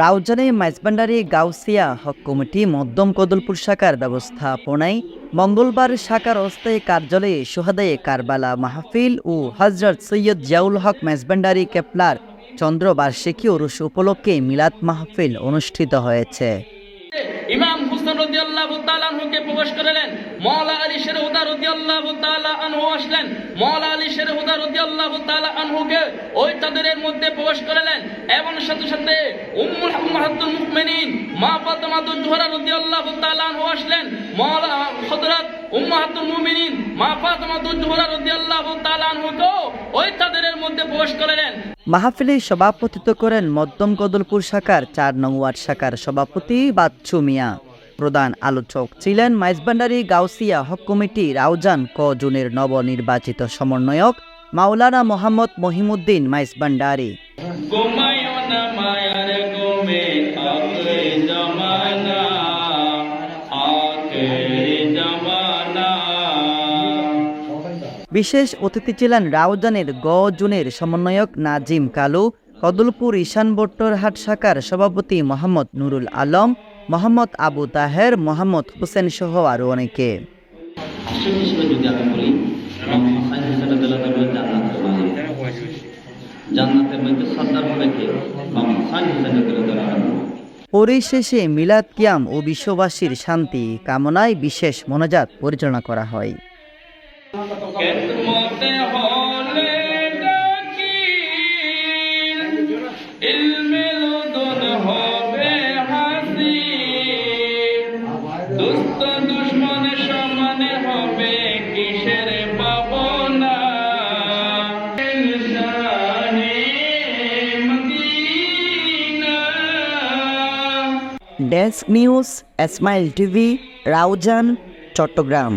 রাউজানে মাইজবান্ডারি গাউসিয়া হক committee মধ্যম কদলপুর শাখার ব্যবস্থাপনায় মঙ্গলবার শাখার অস্থায়ী কার্যালয়ে সোহাদায়ে কারবালা মাহফিল ও হজরত সৈয়দ জিয়াউল হক মেজবান্ডারি কেপলার চন্দ্রবার্ষিকী উরুষ উপলক্ষে মিলাদ মাহফিল অনুষ্ঠিত হয়েছে। ইমাম হুসেন প্রবেশ মাওলা আলী শের হুদা আনহু আসলেন। মাওলা আলী শের হুদা আনহুকে ওই তাদের মধ্যে প্রবেশ করালেন। এবং সাথে সাথে উম্মুল উম্মাহাতুল মুমিনিন মা ফাতেমা জোহরা রাদিয়াল্লাহু তাআলা আনহু আসলেন। মাওলা হযরত উম্মাহাতুল মুমিনিন মা ফাতেমা জোহরা রাদিয়াল্লাহু তাআলা আনহুকে ওই তাদের মধ্যে প্রবেশ করালেন। মাহফিলে সভাপতিত্ব করেন মধ্যম কদলপুর শাখার চার নং ওয়ার্ড শাখার সভাপতি বাচ্চু মিয়া। প্রধান আলোচক ছিলেন মাইজবান্ডারি গাউসিয়া হক কমিটি রাউজান ক জুনের নবনির্বাচিত সমন্বয়ক মাওলানা মোহাম্মদ মহিমুদ্দিন মাইজবান্ডারি। না মায়ার গোমে আখরে জমানা আখরে জমানা। বিশেষ অতিথি ছিলেন রাউজানের গ জুনের সমন্বয়ক নাজিম কালু কদলপুর ঈশান বট্টরহাট শাখার সভাপতি মোহাম্মদ নুরুল আলম মোহাম্মদ আবু তাহের মোহাম্মদ হোসেন সহ আরও অনেকে। জান্নাতের মধ্যে সর্দার হবে কে? হাসান হিসেবে দিলে দেবে পরিশেষে মিলাদ কিয়াম ও বিশ্ববাসীর শান্তি কামনায় বিশেষ মনোজাত পরিচালনা করা হয়। সমানে হবে desk news Smile TV Raozan Chittagong